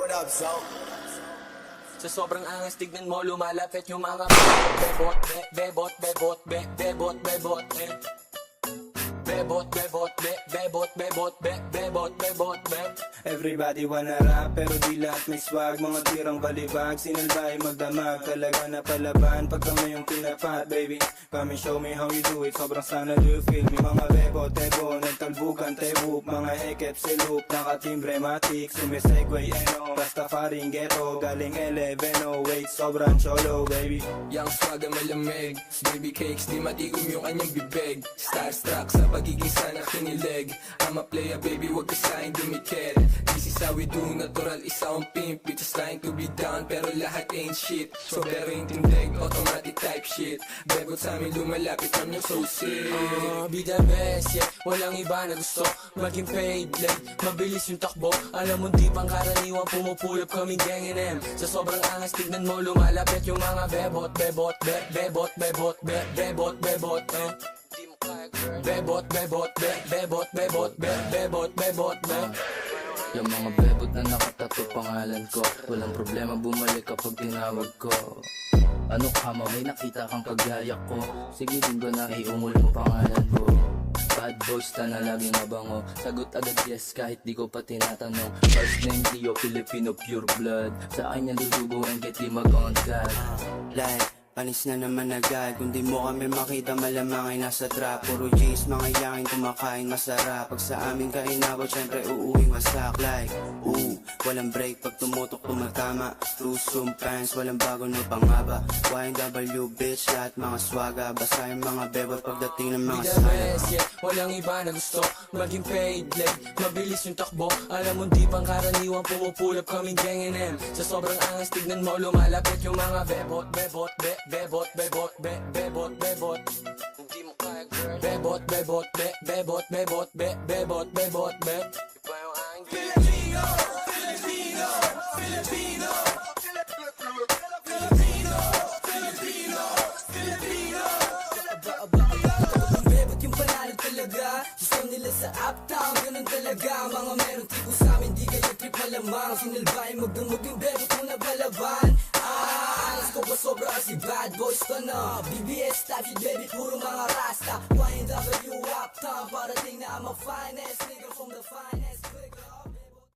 What up, so? Sa sobrang angas, tignan mo, lumalapit yung mga bebot, be, bebot, bebot, be, bebot, bebot, eh. Bebot, bebot, be, bebot, bebot, be, bebot, bebot, be. Everybody wanna rap pero di lahat may swag. Mga tirang balibag, sinalbay magdamag. Talaga na palaban pag kami yung pinapat Baby, come and show me how you do it. Sobrang sana do you feel me? Mga bebo, tebo, nagtalbukan, tebo Mga ekep, silup, nakatimbre, matik. Sumisegway, eno, basta faring ghetto. Galing 11, oh wait, sobrang cholo, baby. Yang swag ang malamig. Baby cakes, di matigom yung kanyang bibig. Starstruck sa pagiging sana kinilig. I'm a player baby, wag ka sa'kin dumikit This is how we do, natural isa akong pimp. We just trying to be down, pero lahat ain't shit. So pero yung tindig, automatic type shit. Bebot sa amin lumalapit, I'm your so sick. Ah, be the best, yeah. Walang iba na gusto. Maging paid like Mabilis yung takbo. Alam mo di pang karaniwan Pumupulap kaming gang M Sa sobrang angas tignan mo Lumalapit yung mga bebot Bebot, be, bebot, bebot, be, bebot, bebot, eh. Bebot, bebot, be, bebot, bebot, be, bebot, bebot, be. Yung mga bebot na nakatato pangalan ko. Walang problema bumalik kapag tinawag ko. Ano ka ma, may nakita kang kagaya ko? Sige din ba na iungol mo pangalan ko Bad boys na na laging mabango. Sagot agad yes kahit di ko pa tinatanong. First name Leo Filipino pure blood. Sa akin yan dudugo and get di mag-on God Like, panis na naman agad Kung di mo kami makita malamang ay nasa trap. Puro G's, mga yangin kumakain masarap. Pag sa amin kainabot, syempre uuwing wasak. Like, ooh, walang break pag tumutok tumatama. True pants, walang bago na pangaba. YNW bitch, lahat mga swaga. Basta yung mga bebot pagdating ng mga sana Walang iba na gusto. Maging paid like Mabilis yung takbo. Alam mo di pang karaniwan Pumupulap kaming gang Sa sobrang angas tignan mo Lumalapit yung mga bebot Bebot, be, bebot, bebot, be, bebot, bebot. Hindi mo kaya girl. Bebot, bebot, be, bebot, bebot, be, bebot, bebot, be. Iba yung Ang bebot yung panalo talaga. Gusto nila sa uptown, ganun talaga. Mga meron tipo sa amin, di kayo trip malamang. Sinalbay, magdumog yung bebot mo na balaban sobra kasi bad boys ka na. BBS type shit baby, puro mga rasta. YNW uptown, parating na I'm a finest. Nigga from the finest,